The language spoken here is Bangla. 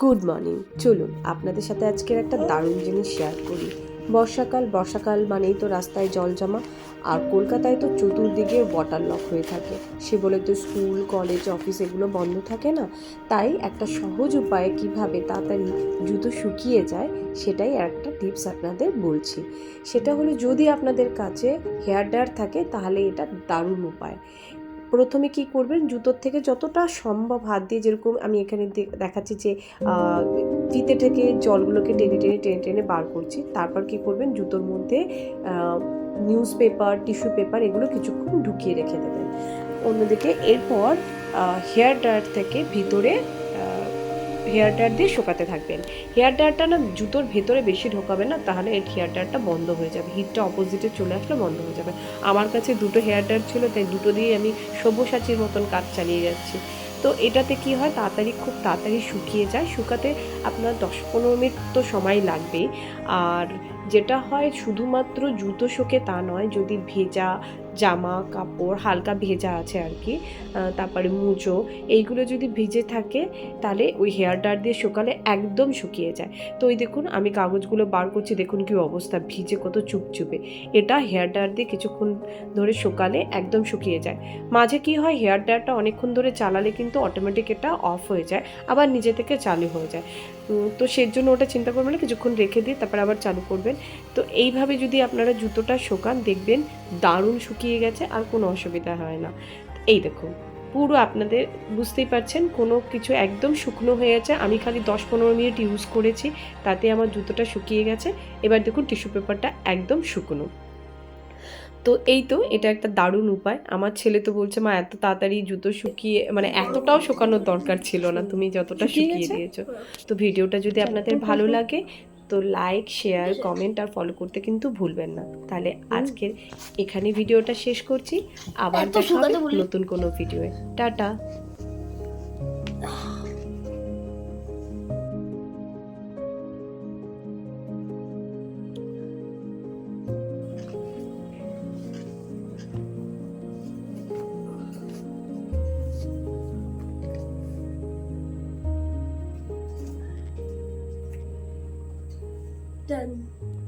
গুড মর্নিং চলুন, আপনাদের সাথে আজকের একটা দারুণ জিনিস শেয়ার করি। বর্ষাকাল বর্ষাকাল মানেই তো রাস্তায় জল জমা, আর কলকাতায় তো চতুর্দিকে ওয়াটার লক হয়ে থাকে। সে বলে তো স্কুল কলেজ অফিস এগুলো বন্ধ থাকে না? তাই একটা সহজ উপায়ে কীভাবে তাড়াতাড়ি জুতো শুকিয়ে যায়, সেটাই একটা টিপস আপনাদের বলছি। সেটা হলো যদি আপনাদের কাছে হেয়ার ড্রায়ার থাকে, তাহলে এটা দারুণ উপায়। প্রথমে কি করবেন? জুতোর থেকে যতটা সম্ভব হাত দিয়ে যেরকম আমি এখানে দেখাচ্ছি যে ফিতে থেকে জলগুলোকে টেনে টেনে টেনে টেনে বার করছি। তারপর কি করবেন? জুতোর মধ্যে নিউজ পেপার টিস্যু পেপার এগুলো কিছুক্ষণ ঢুকিয়ে রেখে দেবেন। অন্যদিকে এরপর হেয়ার ড্রায়ার থেকে ভিতরে হেয়ার ড্রায়ার দিয়ে শুকাতে থাকবেন। হেয়ার ড্রায়ারটা না জুতোর ভেতরে বেশি ঢোকাবে না, তাহলে এর হেয়ার ড্রায়ারটা বন্ধ হয়ে যাবে। হিটটা অপোজিটে চলে আসলে বন্ধ হয়ে যাবে। আমার কাছে দুটো হেয়ার ড্রায়ার ছিল, তাই দুটো দিয়ে আমি সব্যসাচীর মতন কাজ চালিয়ে যাচ্ছি। তো এটাতে কি হয়, তাড়াতাড়ি, খুব তাড়াতাড়ি শুকিয়ে যায়। শুকাতে আপনার দশ পনেরো মিনিট তো সময় লাগবেই। আর যেটা হয়, শুধুমাত্র জুতো শোকে তা নয়, যদি ভেজা জামা, কাপড়, হালকা ভেজা আছে আর কি তারপরে মুজো, এইগুলো যদি ভিজে থাকে, তাহলে ওই হেয়ার ড্রায়ার দিয়ে শুকালে একদম শুকিয়ে যায়। তো ওই দেখুন, আমি কাগজগুলো বার করছি, দেখুন কি অবস্থা, ভিজে কত চুপচুপে। এটা হেয়ার ড্রায়ার দিয়ে কিছুক্ষণ ধরে শুকালে একদম শুকিয়ে যায়। মাঝে কি হয় হেয়ার ড্রায়ারটা অনেকক্ষণ ধরে চালালে কিন্তু অটোমেটিক এটা অফ হয়ে যায়, আবার নিজে থেকে চালু হয়ে যায়। তো সেই জন্য ওটা চিন্তা করবেন না, কিছুক্ষণ রেখে দিয়ে তারপর আবার চালু করবেন। তো এইভাবে যদি আপনারা জুতোটা শোকান, দেখবেন দারুণ শুকিয়ে গেছে আর কোনো অসুবিধা হয় না। এই দেখুন পুরো আপনাদের বুঝতেই পারছেন কোনো কিছু একদম শুকনো হয়ে গেছে। আমি খালি দশ পনেরো মিনিট ইউজ করেছি তাতে আমার জুতোটা শুকিয়ে গেছে। এবার দেখুন টিস্যু পেপারটা একদম শুকনো। তো এই তো এটা একটা দারুণ উপায়। আমার ছেলে তো বলছে মা এত তাড়াতাড়ি জুতো শুকিয়ে মানে এতটাও শুকানোর দরকার ছিল না। তুমি যতটা শুকিয়ে শুকিয়ে দিয়েছ। তো ভিডিওটা যদি আপনাদের ভালো লাগে তো লাইক শেয়ার কমেন্ট আর ফলো করতে কিন্তু ভুলবেন না। তাহলে আজকের এখানে ভিডিওটা শেষ করছি। আবার দেখা হবে নতুন কোনো ভিডিওয়ে টাটা। done.